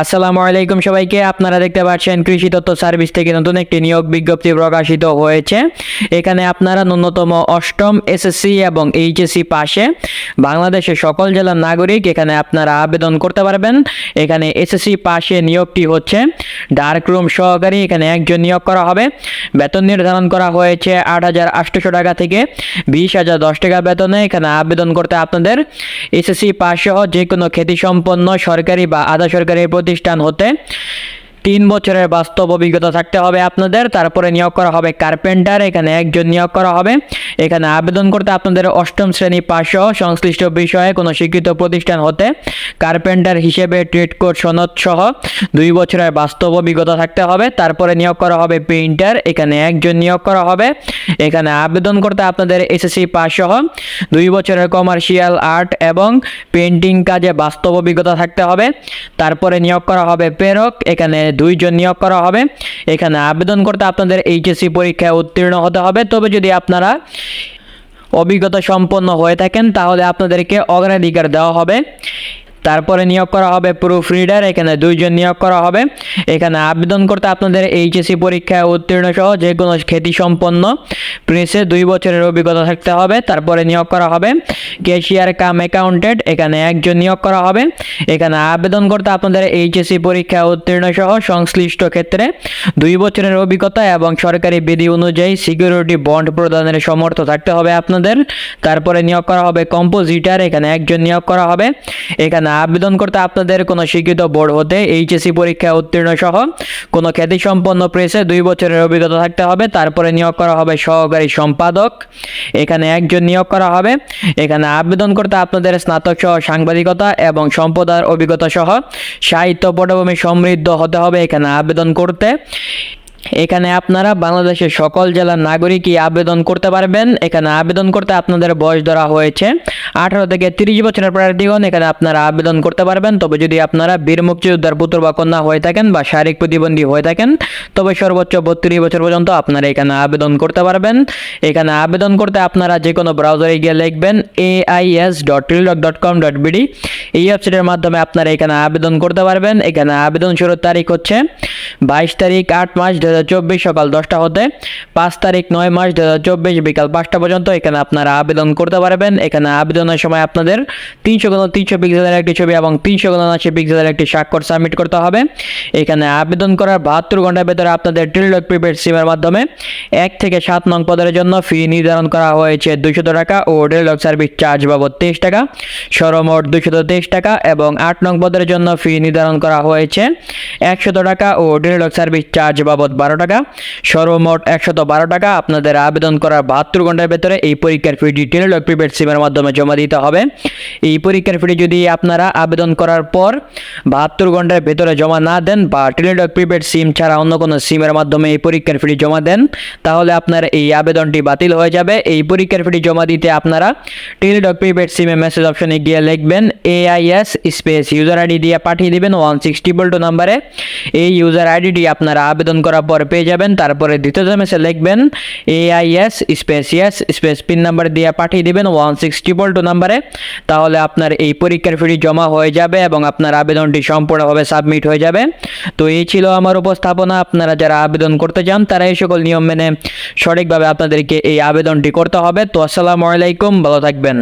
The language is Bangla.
আসসালামু আলাইকুম সবাইকে, আপনারা দেখতে পাচ্ছেন কৃষি তথ্য সার্ভিস থেকে নতুন একটি নিয়োগ বিজ্ঞপ্তি প্রকাশিত হয়েছে। এখানে আপনারা ন্যূনতম অষ্টম এসএসসি এবং এইচএসসি পাশে বাংলাদেশের সকল জেলার নাগরিক এখানে আপনারা আবেদন করতে পারবেন। এখানে এসএসসি পাশে নিয়োগটি হচ্ছে ডার্ক রুম সহকারী এখানে একজন নিয়োগ করা হবে। বেতন নির্ধারণ করা হয়েছে আট হাজার আটশোশো টাকা থেকে বিশ হাজার দশ টাকা বেতনে এখানে আবেদন করতে আপনাদের। এসএসসি পাস সহ যে কোনো খ্যাতিসম্পন্ন সরকারি বা আধা সরকারি প্রতিষ্ঠান হতে তিন বছরের বাস্তব অভিজ্ঞতা থাকতে হবে আপনাদের, তারপরে নিয়োগ করা হবে কার্পেন্টার, এখানে একজন নিয়োগ করা হবে। এখানে আবেদন করতে আপনাদের অষ্টম শ্রেণি সহ সংশ্লিষ্ট বিষয়ে কোনো স্বীকৃত প্রতিষ্ঠান হতে কার্পেন্টার হিসেবে ট্রেড কোড সনদ সহ দুই বছরের বাস্তব অভিজ্ঞতা থাকতে হবে। তারপরে নিয়োগ করা হবে পেইন্টার এখানে একজন নিয়োগ করা হবে। এখানে আবেদন করতে আপনাদের এসএসসি পাস সহ দুই বছরের কমার্শিয়াল আর্ট এবং পেন্টিং কাজে বাস্তব অভিজ্ঞতা থাকতে হবে। তারপরে নিয়োগ করা হবে প্রেরক, এখানে দুইজন নিয়োগ করা হবে। এখানে আবেদন করতে আপনাদের এইচএসসি পরীক্ষায় উত্তীর্ণ হতে হবে। তবে যদি আপনারা অভিজ্ঞতা সম্পন্ন হয়ে থাকেন, তাহলে আপনাদেরকে অগ্রাধিকার দেওয়া হবে। তারপরে নিয়োগ করা হবে প্রুফ রিডার এখানে দুইজন নিয়োগ করা হবে। এখানে আবেদন করতে আপনাদের এইচএসসি পরীক্ষায় উত্তীর্ণ সহ যে কোনো খ্যাতি সম্পন্ন প্রেসে দুই বছরের অভিজ্ঞতা থাকতে হবে, তারপরে নিয়োগ করা হবে। ক্যাশিয়ার কাম অ্যাকাউন্টেন্ট এখানে একজন নিয়োগ করা হবে। এখানে আবেদন করতে আপনাদের এইচএসসি পরীক্ষায় উত্তীর্ণ সহ সংশ্লিষ্ট ক্ষেত্রে দুই বছরের অভিজ্ঞতা এবং সরকারি বিধি অনুযায়ী সিকিউরিটি বন্ড প্রদানের সমর্থ থাকতে হবে আপনাদের। তারপরে নিয়োগ করা হবে কম্পোজিটার এখানে একজন নিয়োগ করা হবে। এখানে আবেদন করতে আপনাদের কোনো শিক্ষিত বোর্ড হতে এইচএসসি পরীক্ষায় উত্তীর্ণ সহ কোনো খ্যাতিসম্পন্ন প্রেসে দুই বছরের অভিজ্ঞতা থাকতে হবে, তারপরে নিয়োগ করা হবে সহকারী সম্পাদক। এখানে একজন নিয়োগ করা হবে। এখানে আবেদন করতে আপনাদের স্নাতক সহ সাংবাদিকতা এবং সম্পদার অভিজ্ঞতা সহ সাহিত্য, পটভূমি সমৃদ্ধ হতে হবে এখানে আবেদন করতে। এখানে আপনারা বাংলাদেশের সকল জেলার নাগরিকই আবেদন করতে পারবেন। এখানে আবেদন করতে আপনাদের বয়স ধরা হয়েছে আঠারো থেকে তিরিশ বছরের প্রার্থীগণ এখানে আপনারা আবেদন করতে পারবেন। তবে যদি আপনারা বীর মুক্তিযোদ্ধার পুত্র বা কন্যা হয়ে থাকেন বা শারীরিক প্রতিবন্ধী হয়ে থাকেন, তবে সর্বোচ্চ বত্রিশ বছর পর্যন্ত আপনারা এখানে আবেদন করতে পারবেন। এখানে আবেদন করতে আপনারা যে কোনো ব্রাউজারে গিয়ে লিখবেন A I S dot teletalk dot com dot BD এই ওয়েবসাইটের মাধ্যমে আপনারা এখানে আবেদন করতে পারবেন। এখানে আবেদন শুরুর তারিখ হচ্ছে বাইশ তারিখ আট মাস দু হাজার চব্বিশ সকাল দশটা হতে পাঁচ তারিখ নয় মাস দু চব্বিশ বিকাল পাঁচটা পর্যন্ত এখানে আপনারা আবেদন করতে পারবেন। এখানে আবেদনের সময় আপনাদের তিনশো কোনো তিনশো পিক্সেলের একটি ছবি এবং তিনশো কোনো আশি পিক্সেলের একটি স্বাক্ষর সাবমিট করতে হবে। এখানে আবেদন করার বাহাত্তর ঘণ্টার ভেতরে আপনাদের টেলিডক প্রিপেড সিমের মাধ্যমে এক থেকে সাত নং পদের জন্য ফি নির্ধারণ করা হয়েছে দুশত টাকা ও টেলিডক সার্ভিস চার্জ বাবদ তেইশ টাকা। সরমোট দুশত তেইশ টাকা এবং আট নং পদের জন্য ফি নির্ধারণ করা হয়েছে একশত টাকা ও টেলিডক সার্ভিস চার্জ বাবদ বারো টাকা। সর্বমোট একশত বারো টাকা। আপনাদের আবেদন করার বাহাত্তর ঘণ্টার ভেতরে এই পরীক্ষার ফিটি টেলিডক প্রিপেড সিমের মাধ্যমে জমা দিতে হবে। এই পরীক্ষার ফিটি যদি আপনারা আবেদন করার পর বাহাত্তর ঘণ্টার ভেতরে জমা না দেন বা টেলিডক প্রিপেড সিম ছাড়া অন্য কোনো সিমের মাধ্যমে এই পরীক্ষার ফিটি জমা দেন, তাহলে আপনার এই আবেদনটি বাতিল হয়ে যাবে। এই পরীক্ষার ফিটি জমা দিতে আপনারা টেলিডক প্রিপেড সিমে মেসেজ অপশনে গিয়ে লিখবেন এআইএস স্পেস ইউজার আইডি দিয়ে পাঠিয়ে দিবেন ওয়ান সিক্স টু নাম্বারে এই ইউজার আইডিটি আপনারা আবেদন করার পর পেয়ে যাবেন। তারপরে দ্বিতীয় মেসে লিখবেন AIS space ES space pin number দিয়ে পাঠিয়ে দিবেন ওয়ান সিক্স ট্রিপল টু নাম্বারে তাহলে আপনার এই পরীক্ষার ফি জমা হয়ে যাবে এবং আপনার আবেদনটি সম্পূর্ণভাবে সাবমিট হয়ে যাবে। তো এই ছিল আমার উপস্থাপনা। আপনারা যারা আবেদন করতে চান, তারা এই সকল নিয়ম মেনে সঠিকভাবে আপনাদেরকে এই আবেদনটি করতে হবে। তো আসসালামু আলাইকুম, ভালো থাকবেন।